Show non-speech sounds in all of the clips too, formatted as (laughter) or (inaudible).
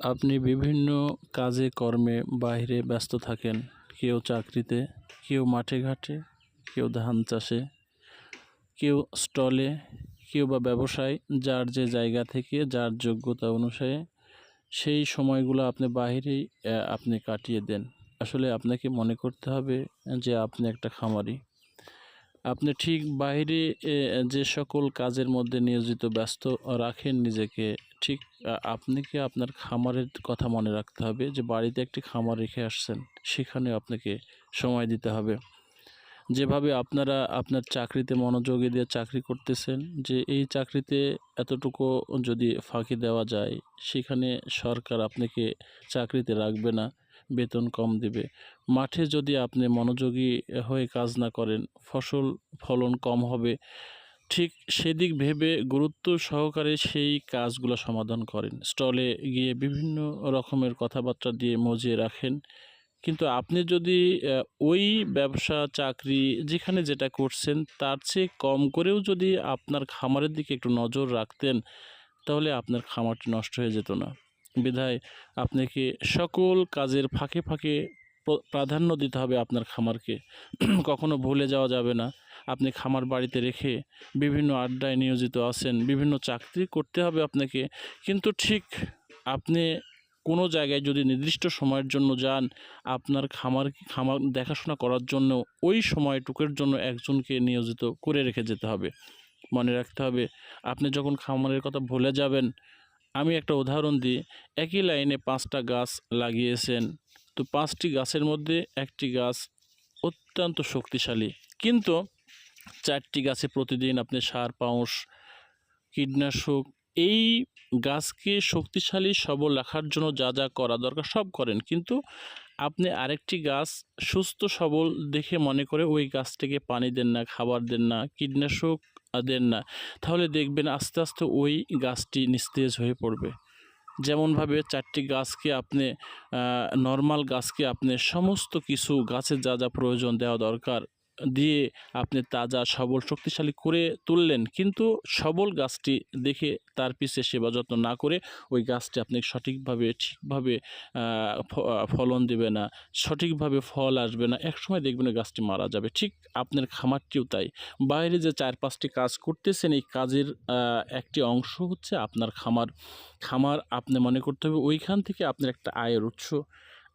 আপনি বিভিন্ন কাজে, কর্মে বাইরে ব্যস্ত থাকেন। কেউ চাকরিতে, কেউ মাঠে ঘাটে, কেউ ধান চাষে, কেউ স্টলে, কেউ বা ব্যবসায়, যার যে জায়গা থেকে, যার যোগ্যতা অনুসারে সেই সময়গুলো আপনি বাইরেই আপনি কাটিয়ে দেন। আসলে আপনাকে মনে করতে হবে যে আপনি একটা খামারি। আপনি ঠিক বাইরে যে সকল কাজের মধ্যে নিয়োজিত, ব্যস্ত রাখেন নিজেকে, ঠিক আপনাকে আপনার খামারের কথা মনে রাখতে হবে যে বাড়িতে একটি খামার রেখে আসছেন সেখানে আপনাকে সময় দিতে হবে। যেভাবে আপনারা আপনার চাকরিতে মনোযোগী দিয়ে চাকরি করতেছেন, যে এই চাকরিতে এতটুকু যদি ফাঁকি দেওয়া যায়, সেখানে সরকার আপনাকে চাকরিতে রাখবে না। বেতন কম দিবে। মাঠে যদি আপনি মনোযোগী হয়ে কাজ না করেন, ফসল ফলন কম হবে। ঠিক সেদিক ভেবে গুরুত্ব সহকারে সেই কাজগুলো সমাধান করেন। স্টলে গিয়ে বিভিন্ন রকমের কথাবার্তা দিয়ে মজিয়ে রাখেন। কিন্তু আপনি যদি ওই ব্যবসা, চাকরি যেখানে যেটা করছেন, তার চেয়ে কম করেও যদি আপনার খামারের দিকে একটু নজর রাখতেন, তাহলে আপনার খামারটি নষ্ট হয়ে যেত না। বিধায় আপনাকে সকল কাজের ফাঁকে ফাঁকে প্রাধান্য দিতে হবে আপনার খামারকে। (clears throat) কখনো ভুলে যাওয়া যাবে না। আপনি খামার বাড়িতে রেখে বিভিন্ন আড্ডায় নিয়োজিত আছেন, বিভিন্ন চাকরি করতে হবে আপনাকে। কিন্তু ঠিক আপনি কোনো জায়গায় যদি নির্দিষ্ট সময়ের জন্য যান, আপনার খামার খামার দেখাশোনা করার জন্য ওই সময়টুকুর জন্য একজনকে নিয়োজিত করে রেখে যেতে হবে। মনে রাখতে হবে, আপনি যখন খামারের কথা ভুলে যাবেন আমি একটা উদাহরণ দিই। একই লাইনে পাঁচটা গাছ লাগিয়েছেন। তো পাঁচটি গাছের মধ্যে একটি গাছ অত্যন্ত শক্তিশালী। কিন্তু চারটি গাছে প্রতিদিন আপনি সার পাউশ কীটনাশক এই গাছকে শক্তিশালী, সবল রাখার জন্য যা যা করা দরকার সব করেন। কিন্তু আপনি আরেকটি গাছ সুস্থ, সবল দেখে মনে করে ওই গাছটিকে পানি দেন না, খাবার দেন না, কীটনাশক দেন না। তাহলে দেখবেন আস্তে আস্তে ওই গাছটি নিস্তেজ হয়ে পড়বে। যেমনভাবে চারটি গাছকে আপনি নর্মাল গাছকে আপনি সমস্ত কিছু গাছের যা যা প্রয়োজন দেওয়া দরকার দিয়ে আপনি তাজা, সবল, শক্তিশালী করে তুললেন। কিন্তু সবল গাছটি দেখে তার পিছে সেবা যত্ন না করে ওই গাছটি আপনি সঠিকভাবে, ঠিকভাবে ফলন দেবে না, সঠিকভাবে ফল আসবে না। একসময় দেখবেন ওই গাছটি মারা যাবে। ঠিক আপনার খামারটিও তাই। বাইরে যে চার পাঁচটি কাজ করতেছেন, এই কাজের একটি অংশ হচ্ছে আপনার খামার। খামার আপনি মনে করতে হবে ওইখান থেকে আপনার একটা আয়ের উৎস।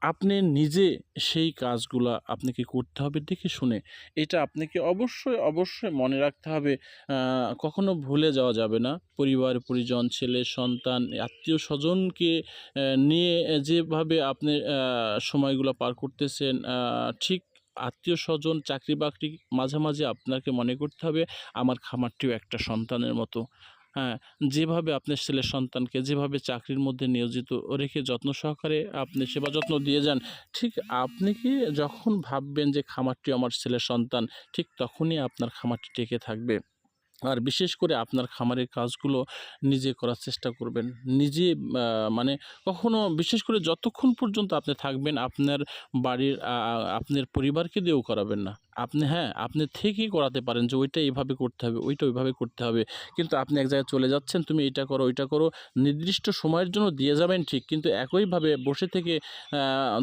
আপনি নিজে সেই কাজগুলা আপনাকে করতে হবে দেখে শুনে। এটা আপনাকে অবশ্যই অবশ্যই মনে রাখতে হবে। কখনো ভুলে যাওয়া যাবে না। পরিবার, পরিজন, ছেলে, সন্তান, আত্মীয় স্বজনকে নিয়ে যেভাবে আপনি সময়গুলো পার করতেছেন ঠিক আত্মীয় স্বজন চাকরি বাকরি মাঝামাঝি আপনাকে মনে করতে হবে, আমার খামারটিও একটা সন্তানের মতো। হ্যাঁ যেভাবে আপনার ছেলে সন্তানকে যেভাবে চাকরির মধ্যে নিয়োজিত রেখে যত্ন সহকারে আপনি সেবা যত্ন দিয়ে যান, ঠিক আপনি কি যখন ভাববেন যে খামারটি আমার ছেলের সন্তান, ঠিক তখনই আপনার খামারটি টেকে থাকবে? আর বিশেষ করে আপনার খামারের কাজগুলো নিজে করার চেষ্টা করবেন, নিজে মানে কখনো বিশেষ করে যতক্ষণ পর্যন্ত আপনি থাকবেন, আপনার বাড়ির আপনার পরিবারকে দিয়েও করাবেন না। আপনি হ্যাঁ আপনি ঠিকই করাতে পারেন যে ওইটা এইভাবে করতে হবে, ওইটা ওইভাবে করতে হবে। কিন্তু আপনি এক জায়গায় চলে যাচ্ছেন, তুমি এটা করো, ওইটা করো, নির্দিষ্ট সময়ের জন্য দিয়ে যাবেন ঠিক, কিন্তু একইভাবে বসে থেকে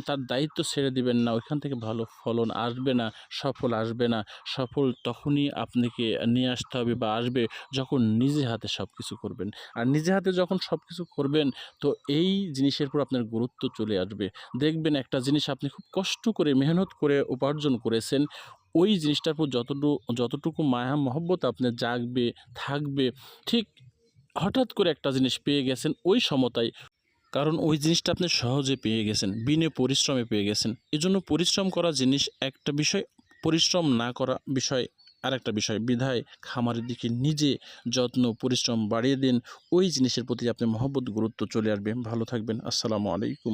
তার দায়িত্ব ছেড়ে দিবেন না, ওইখান থেকে ভালো ফলন আসবে না, সফল আসবে না, সফল তখনই আপনাকে নিয়ে আসতে হবে বা আসবে যখন নিজে হাতে সব কিছু করবেন। আর নিজে হাতে যখন সব কিছু করবেন, তো এই জিনিসের উপর আপনার গুরুত্ব চলে আসবে। দেখবেন একটা জিনিস আপনি খুব কষ্ট করে, মেহনত করে উপার্জন করেছেন ওই জিনিসটার উপর যতটুকু যতটুকু মায়া, মহব্বত আপনার জাগবে, থাকবে, ঠিক হঠাৎ করে একটা জিনিস পেয়ে গেছেন ওই সমতায়। কারণ ওই জিনিসটা আপনি সহজে পেয়ে গেছেন, বিনে পরিশ্রমে পেয়ে গেছেন। এজন্য পরিশ্রম করা জিনিস একটা বিষয়, পরিশ্রম না করা বিষয় আর একটা বিষয়। বিধায় খামারের দিকে নিজে যত্ন, পরিশ্রম বাড়িয়ে দিন, ওই জিনিসের প্রতি আপনি মহব্বত, গুরুত্ব চলে আসবে। ভালো থাকবেন। আসসালামু আলাইকুম।